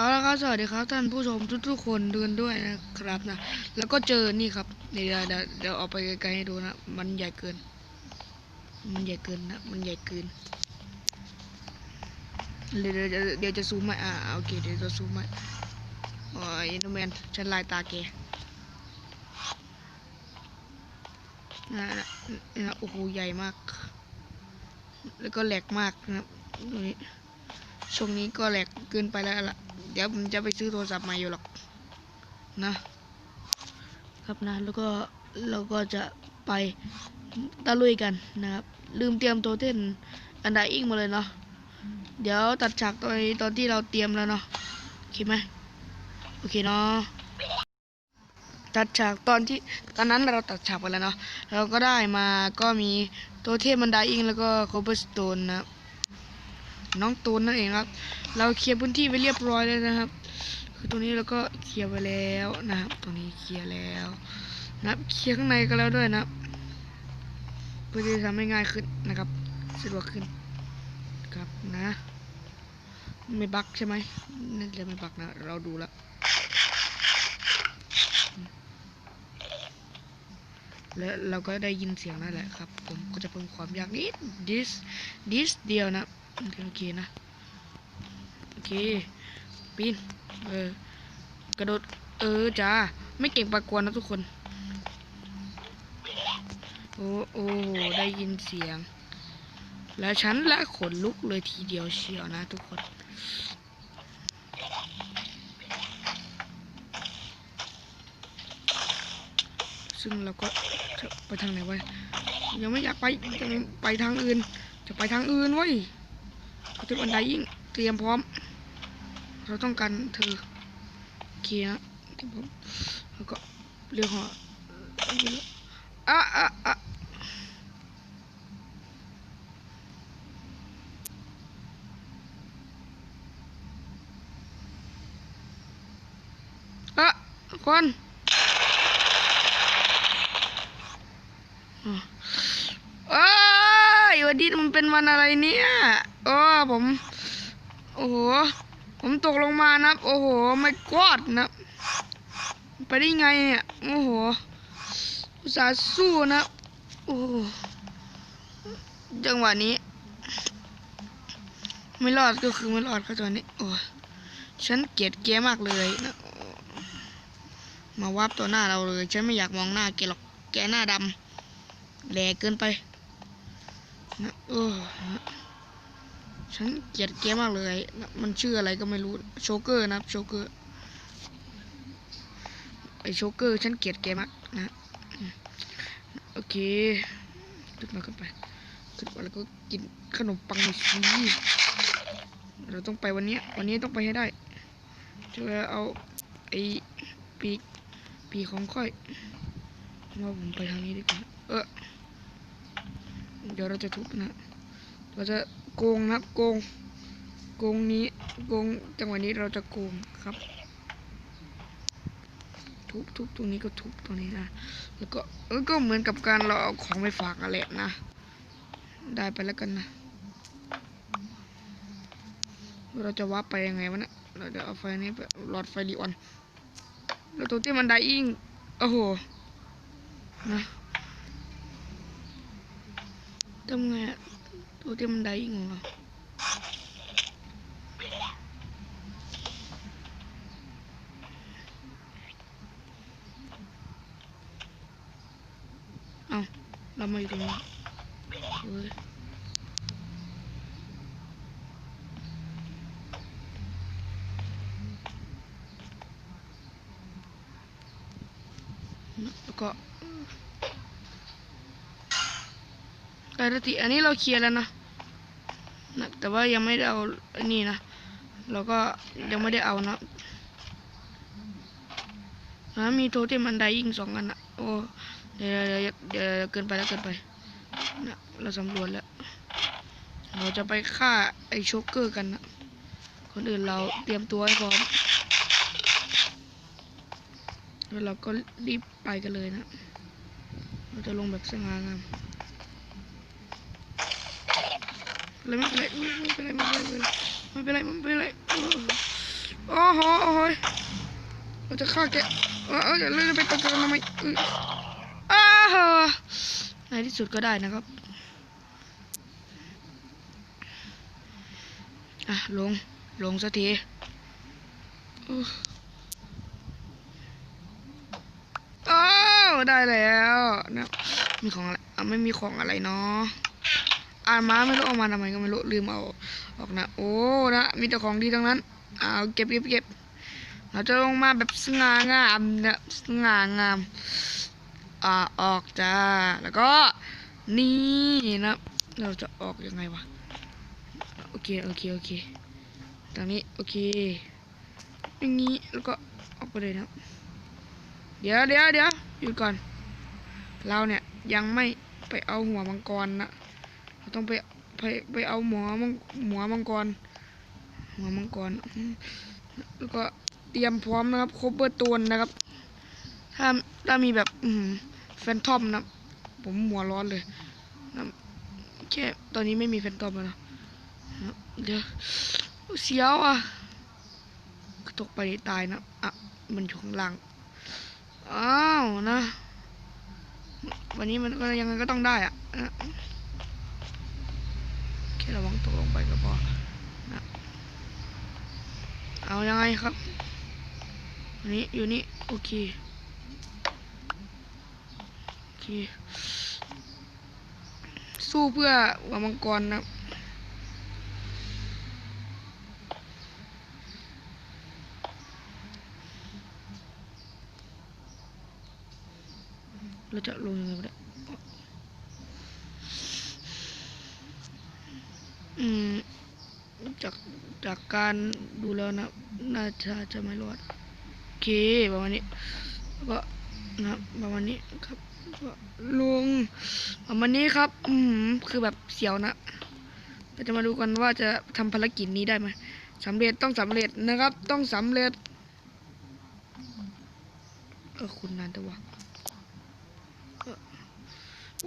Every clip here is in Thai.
เอาละครับสวัสดีครับท่านผู้ชมทุกๆคนดูกันด้วยนะครับนะแล้วก็เจอนี่ครับเดี๋ยวเดี๋ยวเดี๋ยวเอาไปไกลๆให้ดูนะมันใหญ่เกิน มันใหญ่เกินนะมันใหญ่เกินเดี๋ยวเดี๋ยวเดี๋ยวจะซูมไหมอ่าโอเคเดี๋ยวจะซูมไหมโอ้ยอินโนแมนฉันลายตาแกนะนะนะโอ้โหใหญ่มาก แล้วก็แหลกมากนะครับตรงนี้ ช่วงนี้ก็แหลกเกินไปแล้วล่ะ เดี๋ยวผมจะไปซื้อโทรศัพท์ใหม่อยู่หรอกนะ ครับนะ แล้วก็เราก็จะไปตะลุยกันนะครับ ลืมเตรียมตัวเต้นอันใดอีกมาเลยเนาะ เดี๋ยวตัดฉากตอนตอนที่เราเตรียมแล้วเนาะโอเคไหมโอเคเนาะตัดฉากตอนที่ตอนนั้นเราตัดฉากไปแล้วเนาะเราก็ได้มาก็มีตัวเทพมันไดอิงแล้วก็โคเบอร์สโตนนะครับ น้องตูนนั่นเองครับ เราเคลียร์พื้นที่ไปเรียบร้อยแล้วนะครับ คือตรงนี้เราก็เคลียร์ไปแล้วนะครับ ตรงนี้เคลียร์แล้วนะครับเคลียร์ข้างในก็แล้วด้วยนะครับเพื่อที่จะทำให้ง่ายขึ้นนะครับสะดวกขึ้นครับนะ ไม่บักใช่ไหมน่าจะไม่บักนะ เราดูแล้วแล้วเราก็ได้ยินเสียงนั่นแหละครับ ผมก็จะเพิ่มความยากนิด this this เดียวนะ โอเคโอเคนะ โอเค ปีน เออ กระโดด เออจ้า ไม่เก่งปากกวนนะทุกคน โอ้โอ้ได้ยินเสียง แล้วฉันละขนลุกเลยทีเดียวเชียวนะทุกคนซึ่งเราก็จะไปทางไหนวะยังไม่อยากไปจะไปทางอื่น จะไปทางอื่นเว้ย เขาจะบันไดยิ่งเตรียมพร้อม เราต้องการเธอเคลียร์เตรียมพร้อมแล้วก็เรียกหออะอะอะอะคนเอ้ยวันนี้มันเป็นวันอะไรเนี่ย โอ้ผม โอ้โห ผมตกลงมานะโอ้โห ไม่กอดนะ ไปได้ไงเนี่ย โอ้โห อุตส่าห์สู้นะ โอ้จังหวะนี้ ไม่รอดก็คือไม่รอดครับตอนนี้ โอ้ฉันเกลียดแกมากเลยนะมาวับตัวหน้าเราเลย ฉันไม่อยากมองหน้าแกหรอก แกหน้าดำแหลกเกินไปนะโอ้ ฉันเกลียดเกมมากเลย มันชื่ออะไรก็ไม่รู้ โชเกอร์นะครับ โชเกอร์ ไอโชเกอร์ ฉันเกลียดเกมมากนะ โอเคขึ้นมาขึ้นไป ขึ้นไปแล้วก็กินขนมปังหน่อยสิเราต้องไปวันนี้ วันนี้ต้องไปให้ได้จะเอาไอปีกปีของค่อยว่าผมไปทางนี้ดีกว่า เออ เดี๋ยวเราจะทุบนะ เราจะ โกงครับโกงโกงนี้โกงจังหวะนี้เราจะโกงครับ ทุบทุบตรงนี้ก็ทุบตรงนี้นะแล้วก็เออก็เหมือนกับการเราเอาของไปฝากอะไรนะ ได้ไปแล้วกันนะ เราจะวับไปยังไงวะเนะเราจะเอาไฟนี้ไปหลอดไฟลีออนแล้วตัวที่มันได้อิงโอ้โหนะทำไงอะ ตัวที่มันไดอิงของเราเอาเรามาอยู่ตรงนี้เฮ้ยแล้วก็แต่ละทีอันนี้เราเคลียร์แล้วนะนะ แต่ว่ายังไม่ได้เอาอันนี้นะเราก็ยังไม่ได้เอานะนะมีโทเทมอันใดยิงสองอันนะโอ้เดี๋ยวเดี๋ยวเกินไปแล้วเกินไปนะเราสำรวจแล้ว เราจะไปฆ่าไอโชกเกอร์กันนะคนอื่นเราเตรียมตัวให้พร้อมแล้วเราก็รีบไปกันเลยนะ เราจะลงแบบสง่างาม ไม่เป็นไรไม่เป็นไรไม่เป็นไรไม่เป็นไรไม่เป็นไรไม่เป็นไรโอ้โหโอ้โหเราจะฆ่าแกเออเออเดี๋ยวเราจะไปตะเกียงทำไมอ้าวในที่สุดก็ได้นะครับอะลงลงสักทีอ้าได้แล้วนะมีของอะไรอะไม่มีของอะไรเนาะ อ่านมาไม่รู้เอามาทำไมก็ไม่รู้ลืมเอาออกนะ โอ้นะมีแต่ของดีทั้งนั้นเอาเก็บเก็บเก็บเราจะลงมาแบบสง่างามนะสง่างามอ่าออกจ้าแล้วก็นี่นะเราจะออกยังไงวะโอเคโอเคโอเคตรงนี้โอเคอย่างนี้แล้วก็ออกไปเลยนะเดี๋ยวเดี๋ยวเดี๋ยวหยุดก่อน เราเนี่ยยังไม่ไปเอาหัวมังกรนะ ต้องไปไปไปเอาหมอมังหัวมังกรหัวมังกรแล้วก็เตรียมพร้อมนะครับครบเบอร์ตัวนะครับ ถ้าถ้ามีแบบแฟนทอมนะผมหัวร้อนเลยนะแค่ตอนนี้ไม่มีแฟนทอมแล้วนะเดี๋ยวเสียวอะตกไปตายนะอะมันอยู่ข้างล่างอ้าวนะ วันนี้มันก็ยังไงก็ต้องได้อะนะ ระวังตกลงไปก็พอนะเอายังไงครับอันนี้อยู่นี่โอเคโอเค สู้เพื่อหัวมังกรนะเราจะลงยังไงวะเนี่ อืม จากจากการดูแล้วนะ น่าจะจะไม่รอดโอเคประมาณนี้แล้วก็นะประมาณนี้ครับก็ลงประมาณนี้ครับ อืมคือแบบเสียวนะเราจะมาดูกันว่าจะทำภารกิจนี้ได้ไหมสำเร็จต้องสำเร็จนะครับ ต้องสำเร็จเออคุณนานต่ว่า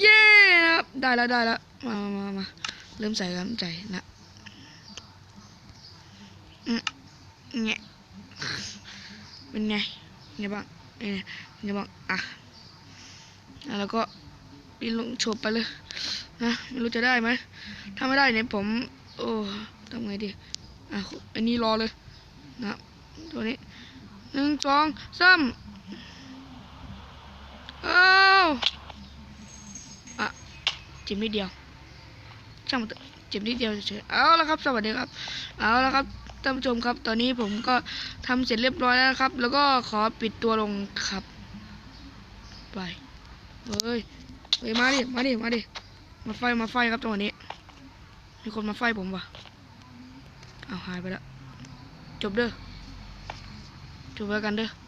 เย้ครับได้แล้วได้แล้วมามามามา เริ่มใส่เริ่มใส่นะเงี้ยเป็นไงเป็นไงบ้างเป็นไงเป็นไงบ้างอะแล้วก็ปีนลงโฉบไปเลยนะไม่รู้จะได้ไหมถ้าไม่ได้เนี่ยผม โอ้ทำไงดีอะอันนี้รอเลยนะตัวนี้หนึ่งสองสามอ้าวอะเจ็บนิดเดียว ช่างมันเจ็บนิดเดียวเฉยๆเอาละครับ สวัสดีครับ เอาละครับท่านผู้ชมครับ ตอนนี้ผมก็ทำเสร็จเรียบร้อยแล้วครับ แล้วก็ขอปิดตัวลงครับไปเฮ้ยเฮ้ยมาดิมาดิมาดิมาไฟมาไฟครับจังหวะนี้ มีคนมาไฟผมวะเอาหายไปแล้วจบเด้อจบแล้วกันเด้อ